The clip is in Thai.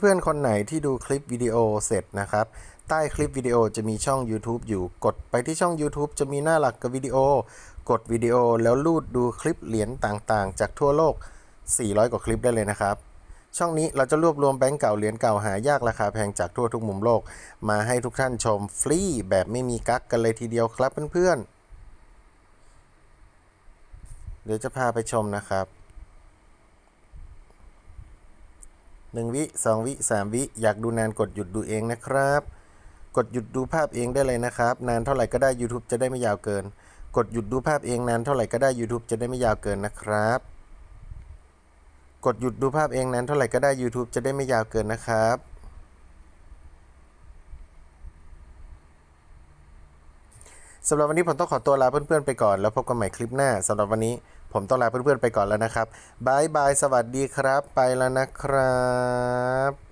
เพื่อนๆ คนไหนที่ดูคลิปวิดีโอเสร็จนะครับ ใต้คลิปวิดีโอจะมีช่อง YouTube อยู่ กดไปที่ช่อง YouTube จะมีหน้าหลักกับวิดีโอ กดวิดีโอแล้วลูดดูคลิปเหรียญต่างๆ จากทั่วโลก 400 กว่าคลิปได้เลยนะครับ ช่องนี้เราจะรวบรวมแบงก์เก่าเหรียญเก่าหายากราคาแพงจากทั่วทุกมุมโลก มาให้ทุกท่านชมฟรีแบบไม่มีกั๊กกันเลยทีเดียวครับเพื่อนๆ เดี๋ยวจะพาไปชมนะครับ หนึ่งวิสองวิสามวิ อยากดูนานกดหยุดดูเองนะครับ กดหยุดดูภาพเองได้เลยนะครับ นานเท่าไหร่ก็ได้ YouTube จะได้ไม่ยาวเกิน กดหยุดดูภาพเองนานเท่าไหร่ก็ได้ YouTube จะได้ไม่ยาวเกินนะครับ กดหยุดดูภาพเองนานเท่าไหร่ก็ได้ YouTube จะได้ไม่ยาวเกินนะครับสำหรับวันนี้ผมต้องขอตัวลาเพื่อนๆไปก่อน แล้วพบกันใหม่คลิปหน้าสำหรับวันนี้ ผมต้องลาเพื่อนๆไปก่อนแล้วนะครับบายบายสวัสดีครับ ไปแล้วนะครับ